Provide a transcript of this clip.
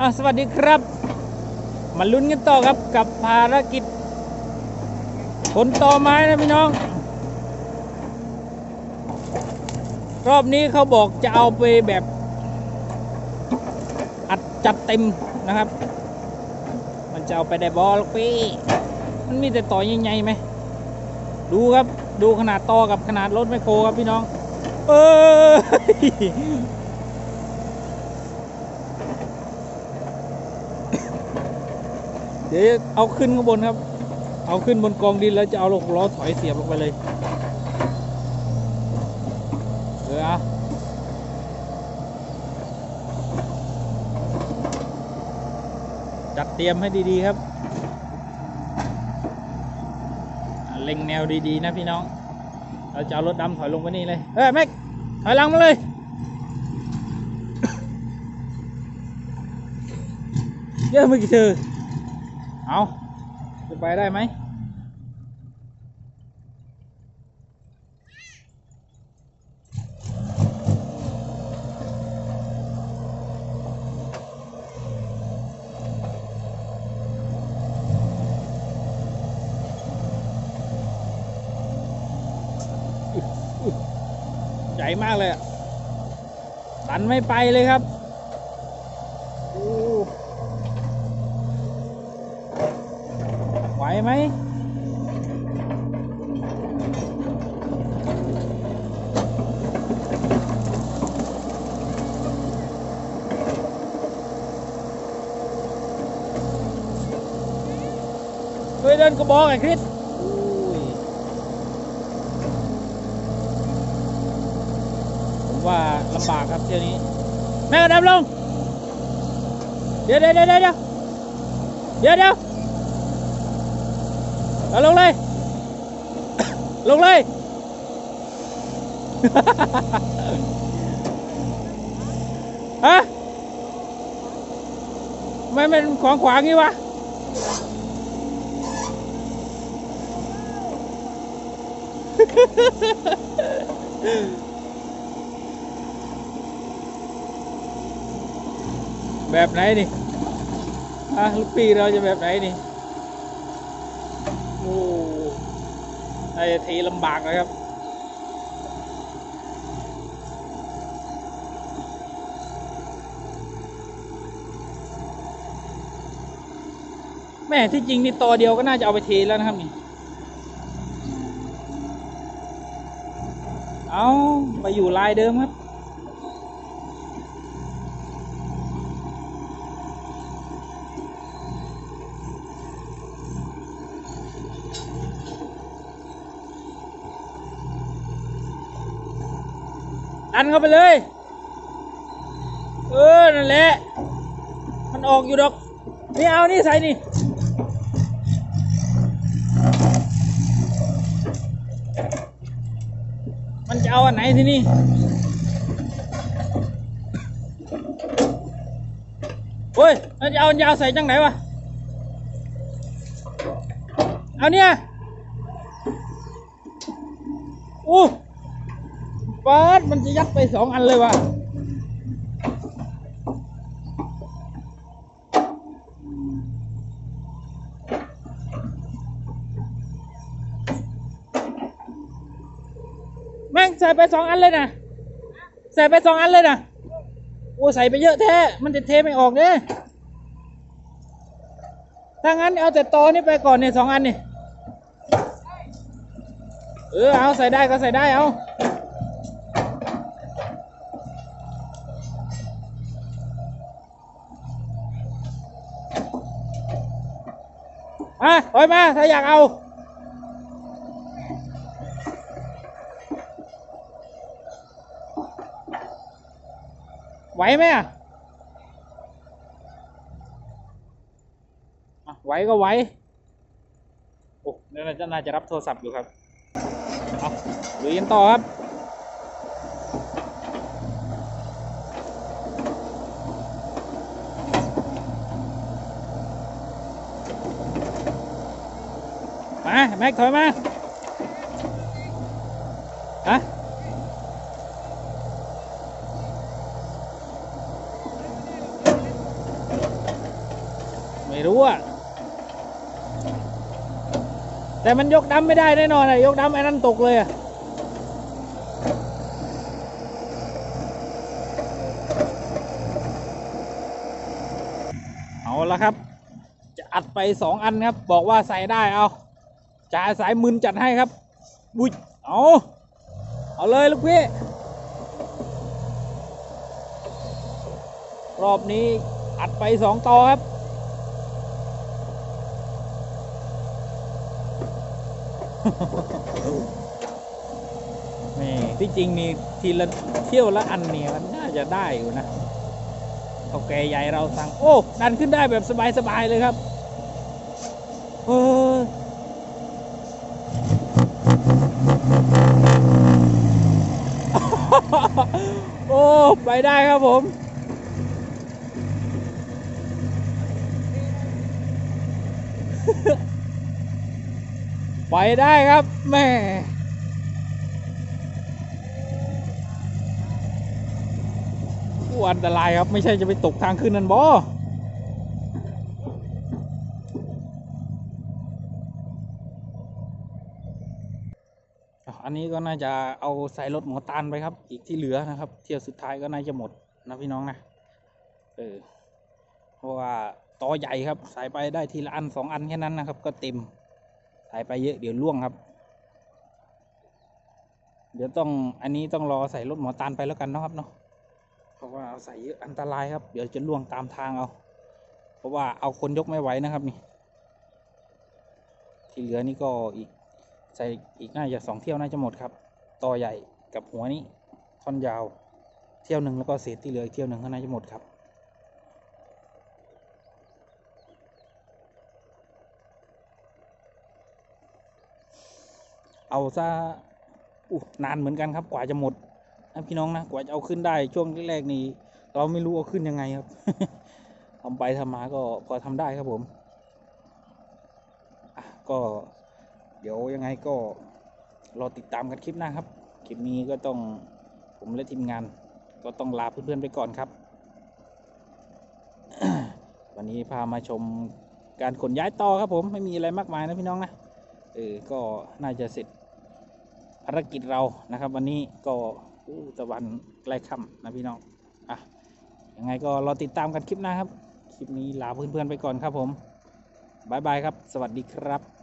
อะสวัสดีครับ มาลุ้นกันต่อครับกับภารกิจขนต่อไม้นะพี่น้อง รอบนี้เขาบอกจะเอาไปแบบ อัดจัดเต็มนะครับ มันจะเอาไปได้บอลพี่มันมีแต่ต่อใหญ่ๆไหมดูครับดูขนาดต่อกับขนาดรถแมโครครับพี่น้อง เออ เดี๋ยวเอาขึ้นข้างบนครับ เอาขึ้นบนกองดินแล้วจะเอาลงล้อถอยเสียบลงไปเลยเออเอาจัดเตรียมให้ดีๆครับเล็งแนวดีๆนะพี่น้อง เราจะเอารถดำถอยลงไปนี่เลย เฮ้ยแม็ก ถอยหลังมาเลยเยอะเมื่อกี้เธอ เอาจะไปได้ไหมใหญ่มากเลยอะตันไม่ไปเลยครับโอ้ ไหวไหมเฮ้ยเดินกระบอกไอ้คริสอุ้ยผมว่าลำบากครับเที่ยวนี้ แม่กระดับลง เดี๋ยวเดี๋ยวเดี๋ยวเดี๋ยวเดี๋ยว เดี๋ยวเดี๋ยวเอาลงเลย ลงเลย ฮะทำไม่เป็นขวางขวางงี้วะ แบบไหนนี่อะลูกพี่เราจะแบบไหนนี่ โอ้น่าจะทีลำบากนะครับแม่ที่จริงนี่ตัวเดียวก็น่าจะเอาไปเทแล้วนะครับนี่ เอาไปอยู่ลายเดิมครับ ดันเข้าไปเลย เออ นั่นแหละ มันออกอยู่ดอก นี่เอา นี่ใส่นี่ มันจะเอาอันไหนที่นี่โอ้ยมันจะเอายาวใส่จังไหนวะ เอาเนี่ยอู้ เปิดมันจะยัดไปสองอันเลยว่ะแม่งใส่ไปสองอันเลยนะใส่ไปสองอันเลยนะโอ้ใส่ไปเยอะแท้ มันจะเทไม่ออกเนี่ยถ้างั้นเอาแต่ตอนี่ไปก่อนเนี่ยสองอันนี่ เออเอาใส่ได้ก็ใส่ได้เอา มาถอยมาถ้าอยากเอาไหวไหมอะไหวก็ไหวโอ้น่าจะน่าจะรับโทรศัพท์อยู่ครับ เอาลุยกันต่อครับ มาแม็กถอยมาฮะไม่รู้อะแต่มันยกดำไม่ได้แน่นอนอะยกดำไอ้นั่นตกเลยอะเอาละครับ จะอัดไปสองอันครับ บอกว่าใส่ได้เอา จ่าสายมึนจัดให้ครับบุยเอาเอาเลยลูกพี่ รอบนี้อัดไปสองต่อครับ นี่ที่จริงนี่ทีละเที่ยวละอันเนี่ยมันน่าจะได้อยู่นะเท่าแก่ใหญ่เราสั่ง โอ้ ดันขึ้นได้แบบสบาย ๆ เลยครับ เออ โอ้ ไปได้ครับผมไปได้ครับแม่อู้อันตรายครับ ไม่ใช่จะไปตกทางขึ้นนั่นบอ นนี้ก็น่าจะเอาใส่รถหมอตานไปครับ อีกที่เหลือนะครับ เที่ยวสุดท้ายก็น่าจะหมดนะพี่น้องนะเออเพราะว่าต่อใหญ่ครับใส่ไปได้ทีละอันสองอันแค่นั้นนะครับ ก็เต็มใส่ไปเยอะเดี๋ยวล่วงครับ เดี๋ยวต้องอันนี้ต้องรอใส่รถหมอตานไปแล้วกันนะครับเนาะเพราะว่าเอาใส่เยอะอันตรายครับ เดี๋ยวจะล่วงตามทางเอา เพราะว่าเอาคนยกไม่ไหวนะครับนี่ ที่เหลือนี่ก็อีก ใส่อีกน่าจะสองเที่ยวน่าจะหมดครับต่อใหญ่กับหัวนี้ท่อนยาว เที่ยวหนึ่งแล้วก็เศษที่เหลืออีกเที่ยวหนึ่งก็น่าจะหมดครับเอาซะอู้นานเหมือนกันครับ กว่าจะหมดนะพี่น้องนะ กว่าจะเอาขึ้นได้ช่วงแรกๆนี่เราไม่รู้เอาขึ้นยังไงครับทำไปทำมาก็พอทำได้ครับผม อะก็ เดี๋ยวยังไงก็รอติดตามกันคลิปหน้าครับ คลิปนี้ก็ต้องผมและทีมงาน ก็ต้องลาเพื่อนๆไปก่อนครับ วันนี้พามาชมการขนย้ายต่อครับผมไม่มีอะไรมากมายนะพี่น้องนะเออก็น่าจะเสร็จภารกิจเรานะครับ วันนี้ก็ตะวันใกล้ค่ำนะพี่น้องอะยังไงก็รอติดตามกันคลิปหน้าครับ คลิปนี้ลาเพื่อนๆไปก่อนครับผมบายบายครับ สวัสดีครับ